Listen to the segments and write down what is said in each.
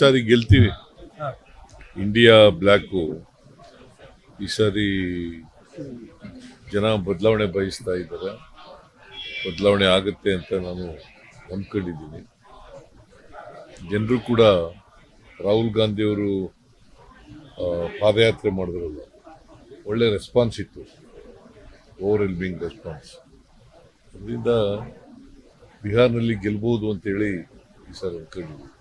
ಸಾರಿ ಗೆಲ್ತೀವಿ. India black ಈ ಸಾರಿ ಜನ ಬದಲಾವಣೆ ಬಯಸ್ತಾ ಇದ್ದಾರೆ. ಬದಲಾವಣೆ ಆಗುತ್ತೆ ಅಂತ ನಾನು ನಂಬ್ಕೊಂಡಿದ್ದೀನಿ. ಜನರು ಕೂಡ ರಾಹುಲ್ ಗಾಂಧಿಯವರು ಪಾದಯಾತ್ರೆ ಮಾಡಿದ್ರಲ್ಲ ಒಳ್ಳೆ ರೆಸ್ಪಾನ್ಸ್ ಇತ್ತು. ಓವರ್ ಎಲ್ಬಿಂಗ್ ರೆಸ್ಪಾನ್ಸ್ ಅದರಿಂದ ಬಿಹಾರ್ನಲ್ಲಿ ಗೆಲ್ಬೋದು ಅಂತೇಳಿ ಈ ಸಾರಿ ಅನ್ಕೊಂಡಿದ್ದೀನಿ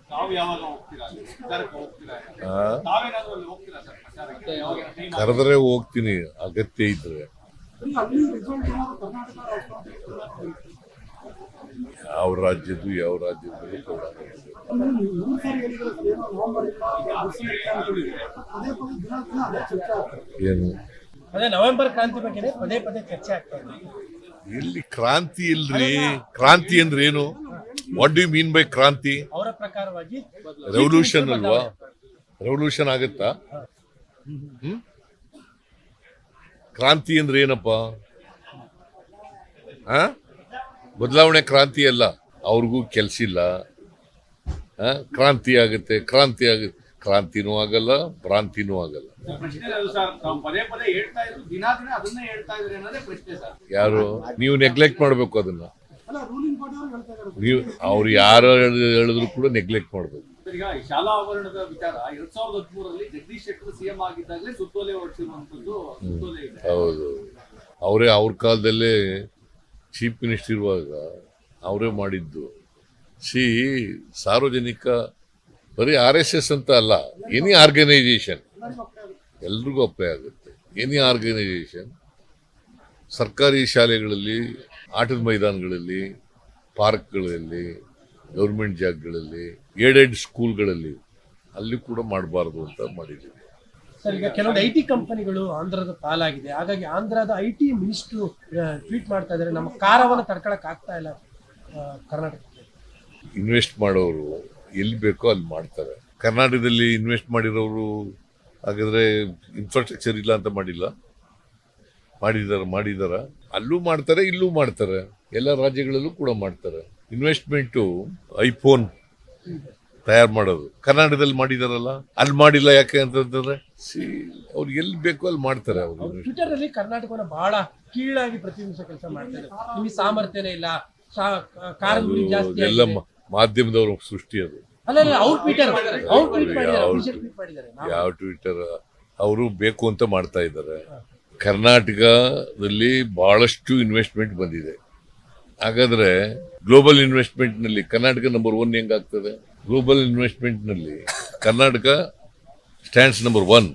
ಕರೆದ್ರೆ ಹೋಗ್ತೀನಿ ಅಗತ್ಯ ಇದ್ರೆ. ಯಾವ ರಾಜ್ಯದ್ದು ಯಾವ ರಾಜ್ಯದ್ದು ಕೂಡ ಏನು? ಅದೇ ನವೆಂಬರ್ ಕ್ರಾಂತಿ ಬಗ್ಗೆ ಪದೇ ಪದೇ ಚರ್ಚೆ ಆಗ್ತಾ ಇದೆ. ಎಲ್ಲಿ ಕ್ರಾಂತಿ ಇಲ್ರಿ? ಕ್ರಾಂತಿ ಅಂದ್ರೆ ಏನು? ವಾಟ್ ಡು ಮೀನ್ ಬೈ ಕ್ರಾಂತಿ? ಪ್ರಕಾರವಾಗಿ ರೆವಲ್ಯೂಷನ್ ಅಲ್ವಾ? ರೆವಲ್ಯೂಷನ್ ಆಗತ್ತಾ? ಕ್ರಾಂತಿ ಅಂದ್ರೆ ಏನಪ್ಪ? ಆ? ಬದಲಾವಣೆ ಕ್ರಾಂತಿ ಅಲ್ಲ. ಅವ್ರಿಗೂ ಕೆಲ್ಸ ಇಲ್ಲ. ಆ? ಕ್ರಾಂತಿ ಆಗುತ್ತೆ ಕ್ರಾಂತಿ ಆಗುತ್ತೆ. ಕ್ರಾಂತಿನೂ ಆಗಲ್ಲ ಭ್ರಾಂತಿನೂ ಆಗಲ್ಲ. ಪ್ರಶ್ನೆ ಅದು ಸರ್ ತಾವು ಪದೇ ಪದೇ ಹೇಳ್ತಾ ಇದ್ರು ದಿನ ದಿನ ಅದನ್ನೇ ಹೇಳ್ತಾ ಇದ್ರಿ ಅನ್ನೋದೇ ಪ್ರಶ್ನೆ ಸರ್. ಯಾರು? ನೀವು ನೆಗ್ಲೆಕ್ಟ್ ಮಾಡಬೇಕು ಅದನ್ನ. ನೀವು ಅವ್ರು ಯಾರು ಹೇಳಿದ್ರು ಕೂಡ ನೆಗ್ಲೆಕ್ಟ್ ಮಾಡಬೇಕು ಈಗ ಶಾಲಾ ಆವರಣದ ವಿಚಾರ ಎರಡ್ ಸಾವಿರದ ಹದಿಮೂರರಲ್ಲಿ ಜಗದೀಶ್ ಶೆಟ್ಟರ್ ಸಿಎಂ ಆಗಿದ್ದಾಗಲೇ ಸುತ್ತೋಲೆ ಹೊರಡಿಸಿರುವಂತದ್ದು ಸುತ್ತೋಲೆ ಇದೆ. ಹೌದು. ಅವರೇ ಅವ್ರ ಕಾಲದಲ್ಲೇ ಚೀಫ್ ಮಿನಿಸ್ಟರ್ ಇರುವಾಗ ಅವರೇ ಮಾಡಿದ್ದು. ಸಿ ಸಾರ್ವಜನಿಕ ಬರೀ ಆರ್ ಎಸ್ ಎಸ್ ಅಂತ ಅಲ್ಲ ಎನಿ ಆರ್ಗನೈಸೇಷನ್ ಎಲ್ರಿಗೂ ಅಪ್ಲೈ ಆಗುತ್ತೆ. ಎನಿ ಆರ್ಗನೈಸೇಷನ್ ಸರ್ಕಾರಿ ಶಾಲೆಗಳಲ್ಲಿ ಆಟದ ಮೈದಾನಗಳಲ್ಲಿ ಪಾರ್ಕ್ಗಳಲ್ಲಿ ಗೌರ್ಮೆಂಟ್ ಜಾಗಗಳಲ್ಲಿ ಏಡೆಡ್ ಸ್ಕೂಲ್ಗಳಲ್ಲಿ ಅಲ್ಲಿ ಕೂಡ ಮಾಡಬಾರ್ದು ಅಂತ ಮಾಡಿದ್ದೀವಿ. ಸರ್ ಈಗ ಕೆಲವೊಂದು ಐ ಟಿ ಕಂಪನಿಗಳು ಆಂಧ್ರದ ಪಾಲಾಗಿದೆ. ಹಾಗಾಗಿ ಆಂಧ್ರದ ಐ ಟಿ ಮಿನಿಸ್ಟ್ರು ಟ್ವೀಟ್ ಮಾಡ್ತಾ ಇದ್ದಾರೆ. ನಮ್ಮ ಕಾರವನ್ನು ತಡ್ಕೊಳಕ್ ಆಗ್ತಾ ಇಲ್ಲ ಕರ್ನಾಟಕಕ್ಕೆ. ಇನ್ವೆಸ್ಟ್ ಮಾಡೋರು ಎಲ್ಲಿ ಬೇಕೋ ಅಲ್ಲಿ ಮಾಡ್ತಾರೆ. ಕರ್ನಾಟಕದಲ್ಲಿ ಇನ್ವೆಸ್ಟ್ ಮಾಡಿರೋರು ಹಾಗಾದ್ರೆ ಇನ್ಫ್ರಾಸ್ಟ್ರಕ್ಚರ್ ಇಲ್ಲ ಅಂತ ಮಾಡಿಲ್ಲ. ಮಾಡಿದಾರ ಮಾಡಿದಾರ. ಅಲ್ಲೂ ಮಾಡ್ತಾರೆ ಇಲ್ಲೂ ಮಾಡ್ತಾರೆ. ಎಲ್ಲ ರಾಜ್ಯಗಳಲ್ಲೂ ಕೂಡ ಮಾಡ್ತಾರೆ. ಇನ್ವೆಸ್ಟ್ಮೆಂಟು ಐಫೋನ್ ತಯಾರು ಮಾಡೋದು. ಕರ್ನಾಟಕದಲ್ಲಿ ಮಾಡಿದಾರಲ್ಲ? ಅಲ್ಲಿ ಮಾಡಿಲ್ಲ ಯಾಕೆ ಅಂತಂದ್ರೆ ಸಿ ಅವ್ರು ಎಲ್ಲಿ ಬೇಕೋ ಅಲ್ಲಿ ಮಾಡ್ತಾರೆ ಅವರು ಟ್ವಿಟರ್ ಅಲ್ಲಿ ಕರ್ನಾಟಕವನ್ನ ಬಹಳ ಕೀಳಾಗಿ ಪ್ರತಿನಿಧಿಸೋ ಕೆಲಸ ಮಾಡ್ತಾರೆ ನಿಮಗೆ ಸಾಮರ್ಥ್ಯನೇ ಇಲ್ಲ. ಜಾಸ್ತಿ ಎಲ್ಲ ಮಾಧ್ಯಮದವ್ರ ಸೃಷ್ಟಿ ಅದು. ಯಾವ ಟ್ವಿಟರ್ ಅವರು ಬೇಕು ಅಂತ ಮಾಡ್ತಾ ಇದ್ದಾರೆ. ಕರ್ನಾಟಕದಲ್ಲಿ ಬಹಳಷ್ಟು ಇನ್ವೆಸ್ಟ್ಮೆಂಟ್ ಬಂದಿದೆ. ಹಾಗಾದ್ರೆ ಗ್ಲೋಬಲ್ ಇನ್ವೆಸ್ಟ್ಮೆಂಟ್ನಲ್ಲಿ ಕರ್ನಾಟಕ ನಂಬರ್ ಒನ್ ಹೆಂಗಾಗ್ತದೆ? ಗ್ಲೋಬಲ್ ಇನ್ವೆಸ್ಟ್ಮೆಂಟ್ನಲ್ಲಿ ಕರ್ನಾಟಕ ಸ್ಟ್ಯಾಂಡ್ಸ್ ನಂಬರ್ ಒನ್